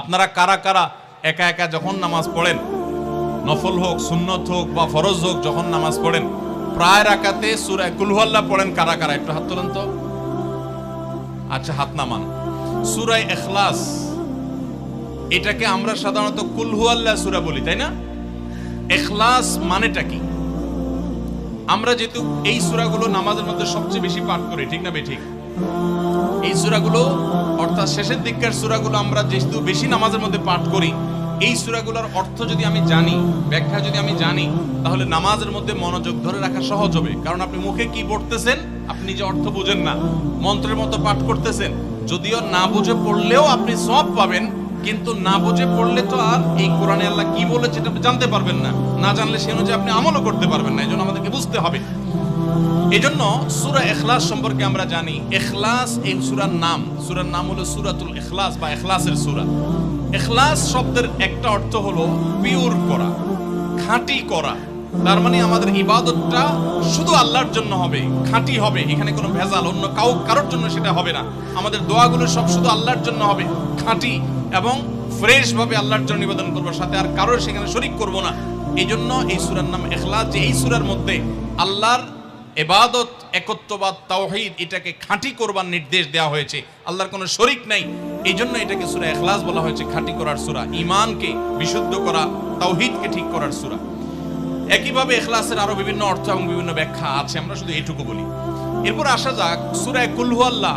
আপনারা কারা কারা একা একা যখন নামাজ পড়েন, নফল হোক, সুন্নত হোক বা ফরজ হোক, যখন নামাজ পড়েন, প্রায় রাকাতে সুরা কুলহুয়াল্লাহ পড়েন কারা কারা? একটু হাত তোলেন তো। আচ্ছা হাত নামান। সুরাই এখলাস এটাকে আমরা সাধারণত কুলহুয়াল্লা সুরা বলি, তাই না? এখলাস মানেটা কি? আমরা যেহেতু এই সুরাগুলো নামাজের মধ্যে সবচেয়ে বেশি পাঠ করি, ঠিক না বে ঠিক? এই সুরাগুলো, অর্থাৎ শেষের দিককার সুরাগুলো আমরা যেহেতু বেশি নামাজের মধ্যে পাঠ করি, এই সুরাগুলোর অর্থ যদি আমি জানি, ব্যাখ্যা যদি আমি জানি, তাহলে নামাজের মধ্যে মনোযোগ ধরে রাখা সহজ হবে। কারণ আপনি মুখে কি পড়তেছেন, আপনি নিজে অর্থ বুঝেন না। মন্ত্রের মতো পাঠ করতেছেন, যদিও না বুঝে পড়লেও আপনি সব পাবেন, কিন্তু না বুঝে পড়লে তো আর এই কোরআনে আল্লাহ কি বলেছে এটা জানতে পারবেন না। না জানলে সে অনুযায়ী আপনি আমলও করতে পারবেন না, এই জন্য আমাদেরকে বুঝতে হবে। এজন্য সুরা এখলাস সম্পর্কে আমরা জানি এখলাস এই সুরার নাম। সুরার নাম হলো সুরাতুল এখলাস বা এখলাসের সূরা। এখলাস শব্দের একটা অর্থ হলো পিওর করা, খাঁটি করা। তার মানে আমাদের ইবাদতটা শুধু আল্লাহর জন্য হবে, খাঁটি হবে, এখানে কোনো ভেজাল, অন্য কাউ কারোর জন্য সেটা হবে না। আমাদের দোয়াগুলো সব শুধু আল্লাহর জন্য হবে, খাঁটি এবং ফ্রেশ ভাবে আল্লাহর জন্য নিবেদন করব, সাথে আর কারোর সেখানে শরিক করব না। এই জন্য এই সুরার নাম এখলাস যে এই সুরার মধ্যে আল্লাহর এবাদত একত্ববাদ, তাওহিদ, এটাকে খাঁটি করবার নির্দেশ দেওয়া হয়েছে। আল্লাহর কোনো শরিক নাই। এই জন্য এটাকে সুরা এখলাস বলা হয়েছে, খাঁটি করার সুরা। ইমানকে বিশুদ্ধ করা, তাওহিদকে ঠিক করার সুরা। একইভাবে এখলাসের আরও বিভিন্ন অর্থ এবং বিভিন্ন ব্যাখ্যা আছে, আমরা শুধু এটুকু বলি। এরপর আসা যাক সুরায় কুলহু আল্লাহ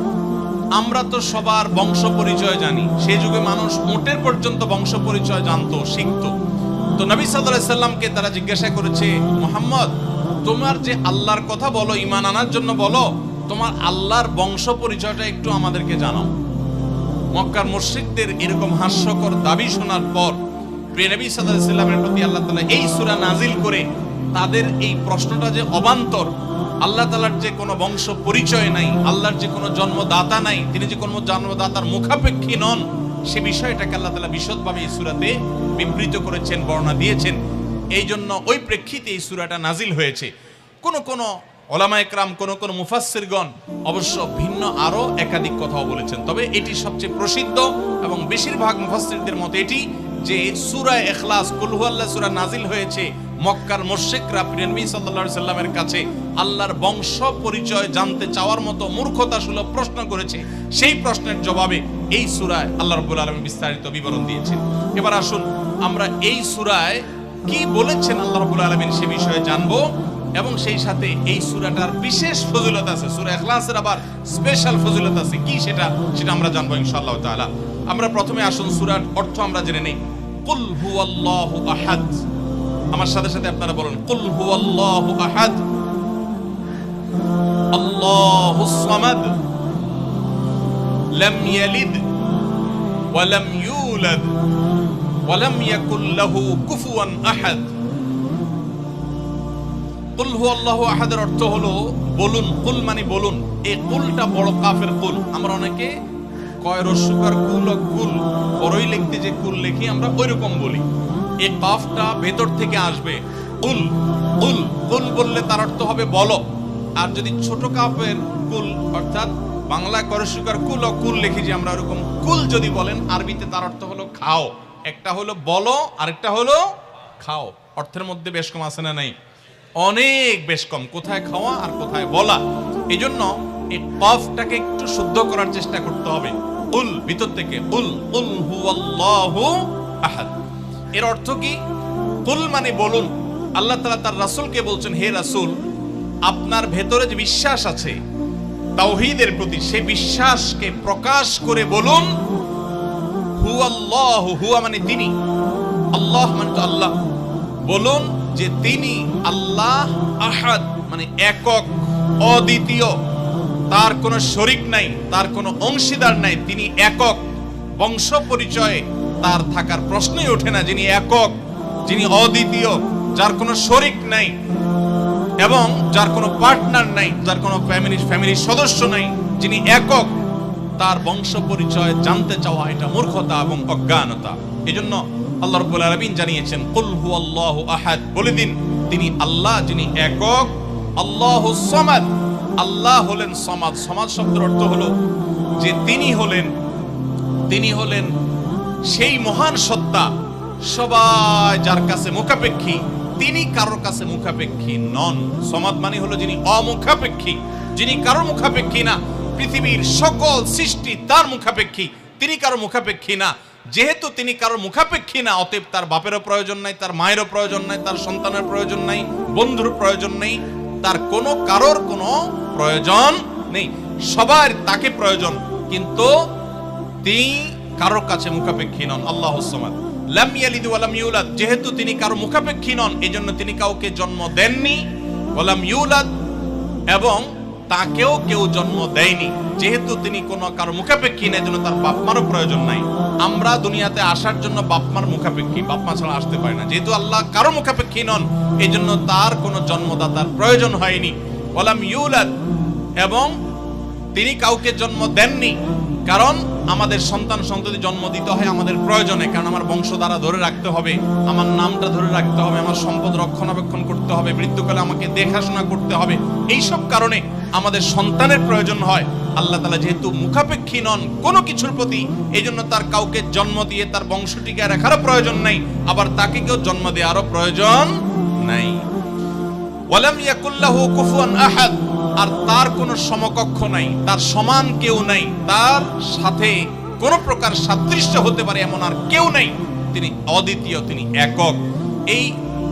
আমরা তো সবার বংশ পরিচয় জানি। সেই যুগে মানুষ মোটের পর্যন্ত বংশ পরিচয় জানতো, শিখতো। তো নবী সাল্লাহ সাল্লামকে তারা জিজ্ঞাসা করেছে, মোহাম্মদ, তোমার যে আল্লাহর কথা বলো ইমান আনার জন্য বলো, তোমার আল্লাহর বংশ পরিচয়টা একটু আমাদেরকে জানাও। মক্কার মুশরিকদের এরকম হাস্যকর দাবি শোনার পর প্রিয় নবী সাল্লাল্লাহু আলাইহি সাল্লামের প্রতি আল্লাহ তালা এই সূরা নাজিল করে তাদের এই প্রশ্নটা যে অবান্তর আল্লাহ তাআলার যে কোনো বংশ পরিচয় নাই, আল্লাহর যে কোনো জন্মদাতা নাই, তিনি যে কোনো জন্মদাতার মুখাপেক্ষী নন, সে বিষয়টাকে আল্লাহ তাআলা বিশদভাবে এই সূরাতে বিবৃত করেছেন, বর্ণনা দিয়েছেন। এই জন্য ওই প্রেক্ষিতে এই সূরাটা নাজিল হয়েছে। কোন কোন ওলামা একরাম কোন কোন মুফাসসিরগণ অবশ্য ভিন্ন আরও একাধিক কথাও বলেছেন। তবে এটি সবচেয়ে প্রসিদ্ধ এবং বেশিরভাগ মুফাসসিরদের মতে এটি যে সূরা এখলাস, কুল হুয়াল্লাহ সূরা নাজিল হয়েছে মক্কার প্রিয়নবী সাল্লাল্লাহু আলাইহি সাল্লামের কাছে আল্লাহর বংশ পরিচয় জানতে চাওয়ার মতো মূর্খতা সুলভ প্রশ্ন করেছে। সেই প্রশ্নের জবাবে এই সূরায় আল্লাহ রাব্বুল আলামিন বিস্তারিত বিবরণ দিয়েছেন। এবার আসুন আমরা এই সূরায় কি বলেছেন আল্লাহ রাব্বুল আলামিন সে বিষয়ে জানব এবং সেই সাথে এই সূরাটার বিশেষ ফজিলত আছে। সূরা ইখলাসের আবার স্পেশাল ফজিলত আছে। কি সেটা সেটা আমরা জানব ইনশাআল্লাহ তাআলা। আমরা প্রথমে আসুন সূরার অর্থ আমরা জেনে নেই। কুল হুয়াল্লাহু আহাদ। আমার সাথে সাথে আপনারা বলুন, কুল হুয়াল্লাহু আহাদ। আল্লাহুস সামাদ। লাম ইয়ালিদ। ওয়া লাম ইউলাদ। ওয়া লাম ইয়াকুল লাহু কুফুয়ান আহাদ। কুল আল্লাহ আহাদের অর্থ হলো, বলুন, কুল মানে বলুন। এই কুলটা বড় কাফের কুল। আমরা অনেকে কয় রস্যকার কুল কুল বড়ই লিখতে যে কুল লিখি, আমরা ওইরকম বলি। এই কাফটা ভেতর থেকে আসবে। কুল কুল কুল বললে তার অর্থ হবে বলো। আর যদি ছোট কাফের কুল, অর্থাৎ বাংলা করসুকার কুল কুল লিখি যে আমরা ওরকম কুল যদি বলেন, আরবিতে তার অর্থ হলো খাও। একটা হলো বলো, আরেকটা হলো খাও। অর্থের মধ্যে বেশ কম আছে না নাই? অনেক বেশ কম। কোথায় খাওয়া আর কোথায় বলা? এই জন্য এই কফটাকে একটু শুদ্ধ করার চেষ্টা করতে হবে। উল ভিতর থেকে উল উল হু আল্লাহু আহাদ। এর অর্থ কি? কুল মানে বলুন। আল্লাহ তালা তার রাসূলকে বলছেন, হে রাসূল, আপনার ভেতরে যে বিশ্বাস আছে, তাওহিদের প্রতি সে বিশ্বাসকে প্রকাশ করে বলুন হু আল্লাহ, হুয়া মানে তিনি। আল্লাহ মানে তো আল্লাহ। বলুন যে তিনি আল্লাহ আহাদ মানে একক, অদ্বিতীয়। তার কোনো শরিক নাই, তার কোনো অংশীদার নাই, তিনি একক। বংশ পরিচয়ে তার থাকার প্রশ্নই ওঠে না যিনি একক, যিনি অদ্বিতীয়, যার কোনো শরিক নাই এবং যার কোনো পার্টনার নাই, যার কোনো ফ্যামিলির ফ্যামিলির সদস্য নাই, যিনি একক, তার বংশ পরিচয় জানতে চাওয়া এটা মূর্খতা এবং অজ্ঞানতা। এজন্য আল্লাহ রাব্বুল আলামিন জানিয়েছেন, কুল হুয়াল্লাহু আহাদ। বলে দিন, তিনি আল্লাহ, যিনি একক, আল্লাহু সামাদ। আল্লাহ হলেন সমাদ। সমাদ শব্দের অর্থ হলো যে তিনি হলেন তিনি হলেন সেই মহান সত্তা সবাই যার কাছে মুখাপেক্ষী, তিনি কারোর কাছে মুখাপেক্ষী নন। সমাদ মানে হলো যিনি অমুখাপেক্ষী, যিনি কারোর মুখাপেক্ষী না। পৃথিবীর সকল সৃষ্টি তার মুখাপেক্ষী, তিনি কারও মুখাপেক্ষী না। যেহেতু তিনি কারোর মুখাপেক্ষী না, অতএব তার বাপেরও প্রয়োজন নাই, তার মায়েরও প্রয়োজন নাই, তার সন্তানের প্রয়োজন নাই, বন্ধুর প্রয়োজন নেই, তার কোনো কারোর কোনো প্রয়োজন নেই। সবার তাকে প্রয়োজন, কিন্তু তিনি কারোর কাছে মুখাপেক্ষী নন, আল্লাহ লাম যেহেতু তিনি কারও মুখাপেক্ষী নন, এজন্য তিনি কাউকে জন্ম দেননি। ইউলাদ, এবং তাকেও কেউ জন্ম দেয়নি। যেহেতু তিনি কোনো কারও মুখাপেক্ষী না জন্য তার বাপ মারও প্রয়োজন নাই। আমরা দুনিয়াতে আসার জন্য বাপ মার মুখাপেক্ষী বাপ মা ছাড়া আসতে পারে না। যেহেতু আল্লাহ কারও মুখাপেক্ষী নন এই জন্য তার কোনো জন্মদাতার প্রয়োজন হয়নি। ওয়ালাম ইউলাদ, এবং তিনি কাউকে জন্ম দেননি। কারণ আমাদের সন্তান সন্ততি জন্ম দিতে হয় আমাদের প্রয়োজনে, কারণ আমার বংশধারা ধরে রাখতে হবে, আমার নামটা ধরে রাখতে হবে, আমার সম্পদ রক্ষণাবেক্ষণ করতে হবে, মৃত্যুকালে আমাকে দেখাশোনা করতে হবে। এইসব কারণে আমাদের সন্তানের প্রয়োজন হয়। আল্লাহ তালা যেহেতু মুখাপেক্ষী নন কোনো কিছুর প্রতি এই জন্য তার কাউকে জন্ম দিয়ে তার বংশ টিকে রাখারও প্রয়োজন নাই, আবার তাকে কেউ জন্ম দেওয়ারও প্রয়োজন নাই। ওয়ালাম ইয়াকুল্লাহু কুফুয়ান আহাদ। আর তার কোনো সমকক্ষ নাই, তার সমান কেউ নাই, তার সাথে কোনো প্রকার সাদৃশ্য হতে পারে এমন আর কেউ নাই, তিনি অদ্বিতীয়, তিনি একক। এই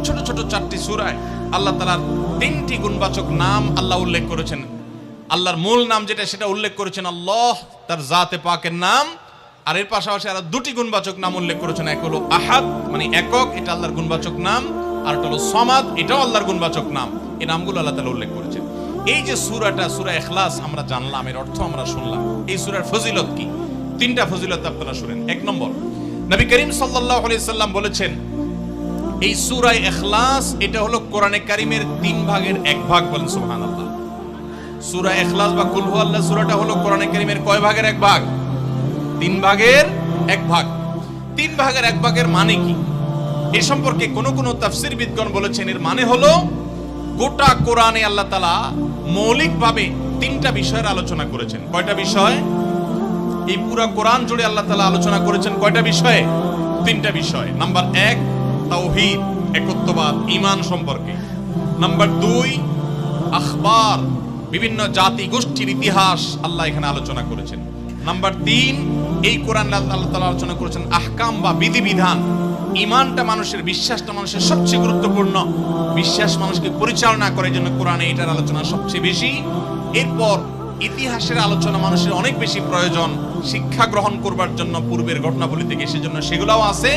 ছোট ছোট চারটি সূরায় আল্লাহ তাআলার তিনটি গুণবাচক নাম আল্লাহ উল্লেখ করেছেন। আল্লাহর মূল নাম যেটা, সেটা উল্লেখ করেছেন আল্লাহ, তার জাতে পাকের নাম, আর এর পাশাপাশি আরও দুটি গুণবাচক নাম উল্লেখ করেছেন, এক হলো আহাদ মানে একক, এটা আল্লাহর গুণবাচক নাম, আর একটা হলো সমাদ, এটাও আল্লাহর গুণবাচক নাম। এই নামগুলো আল্লাহ তালা উল্লেখ করেছেন। এই যে সূরাটা, সূরা ইখলাস আমরা জানলাম, এর অর্থ আমরা শুনলাম। এই সূরার ফজিলত কি? তিনটা ফজিলত আপনারা শুনেন। এক নম্বর, নবী করিম আলাইহি সাল্লাম বলেছেন, এই সূরা এখলাস এটা হলো কোরআনে কারিমের তিন ভাগের এক ভাগ বলেন সুবহানাল্লাহ। সূরা ইখলাস বা কুল হুয়াল্লাহ সূরাটা হলো কোরআনে কারিমের কয় ভাগের এক ভাগ? তিন ভাগের এক ভাগ। তিন ভাগের এক ভাগের মানে কি? এ সম্পর্কে কোন কোন তাফসির বিদগণ বলেছেন, এর মানে হলো গোটা কোরআনে আল্লাহ তালা মৌলিকভাবে তিনটা বিষয়ের আলোচনা করেছেন। কয়টা বিষয়? এই পুরো কোরআন জুড়ে আল্লাহ তালা আলোচনা করেছেন কয়টা বিষয়ে? তিনটা বিষয়। নাম্বার এক, তাওহীদ, একত্ববাদ ইমান সম্পর্কে। নাম্বার দুই, আখবার, বিভিন্ন জাতি গোষ্ঠীর ইতিহাস আল্লাহ এখানে আলোচনা করেছেন। নাম্বার তিন, এই কোরআন আল্লাহ তালা আলোচনা করেছেন আহকাম বা বিধিবিধান। ইমানটা মানুষের, বিশ্বাসটা মানুষের সবচেয়ে গুরুত্বপূর্ণ। বিশ্বাস মানুষকে পরিচালনা করে জন্য কোরআনে এটার আলোচনা সবচেয়ে বেশি। এরপর ইতিহাসের আলোচনা মানুষের অনেক বেশি প্রয়োজন, শিক্ষা গ্রহণ করবার জন্য পূর্বের ঘটনাবলী থেকে, সেজন্য সেগুলোও আছে।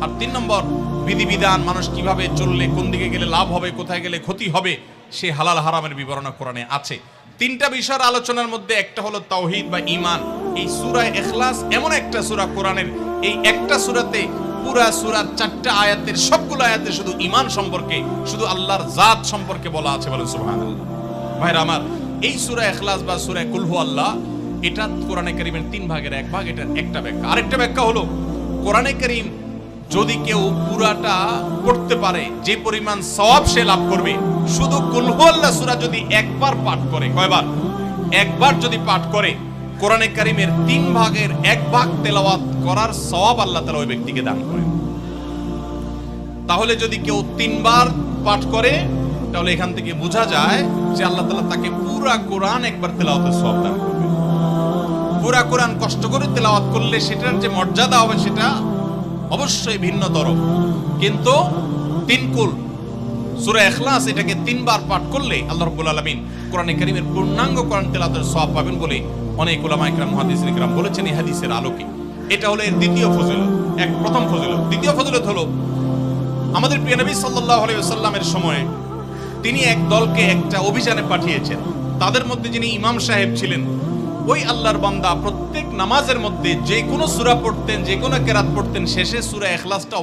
আর তিন নম্বর, বিধিবিধান মানুষ কীভাবে চললে, কোন দিকে গেলে লাভ হবে, কোথায় গেলে ক্ষতি হবে, সে হালাল হারামের বিবরণ কোরআনে আছে। তিনটা বিষয়ের আলোচনার মধ্যে একটা হলো তাওহিদ বা ঈমান। এই সূরা এখলাস এমন একটা সূরা কোরআনের, এই একটা সূরাতে পুরা সুরার চারটা আয়াতের সবগুলো আয়াতে শুধু ইমান সম্পর্কে, শুধু আল্লাহর জাত সম্পর্কে বলা আছে বলেন সুবহানাল্লাহ। ভাইরা আমার, এই সুরা ইখলাস বা সূরা কুল আল্লাহ, এটা কোরআনে কারীমের তিন ভাগের এক ভাগ, এটার একটা ব্যাখ্যা। আরেকটা ব্যাখ্যা হলো, কোরআনে কারীম যদি কেউ পুরাটা পড়তে পারে, যে পরিমাণ সওয়াব সে লাভ করবে। শুধু কুলহুয়াল্লাহ সূরা যদি একবার পাঠ করে, কয়বার? একবার যদি পাঠ করে কোরআনে কারিমের তিন ভাগের এক ভাগ তেলাওয়াত করার সওয়াব আল্লাহ তালা ওই ব্যক্তিকে দান করেন। তাহলে যদি কেউ তিনবার পাঠ করে, তাহলে এখান থেকে বোঝা যায় যে আল্লাহ তালা তাকে পুরা কোরআন একবার তেলাওয়াতের সওয়াব দান করবে পুরা কোরআন কষ্ট করে তেলাওয়াত করলে সেটার যে মর্যাদা হবে সেটা অবশ্যই ভিন্নতর। কিন্তু তিন কুল সূরা ইখলাস এটাকে তিনবার পাঠ করলে আল্লাহ রাব্বুল আলামিন কোরআনে কারীমের পূর্ণাঙ্গ কোরআন তেলাওয়াতের সওয়াব পাবেন বলে অনেক উলামা ইকরাম মুহাদ্দিসিন ইকরাম বলেছেন এই হাদিসের আলোকে। এটা হলো এর দ্বিতীয় ফজিলত, এক প্রথম ফজিলত। দ্বিতীয় ফজিলত হলো, আমাদের প্রিয় নবী সময়ে তিনি এক দলকে একটা অভিযানে পাঠিয়েছেন। তাদের মধ্যে যিনি ইমাম সাহেব ছিলেন, ওই আল্লাহর বান্দা প্রত্যেক নামাজের মধ্যে যে কোনো সূরা পড়তেন, যে কোনো কেরাত পড়তেন, শেষে সুরা অবশ্যই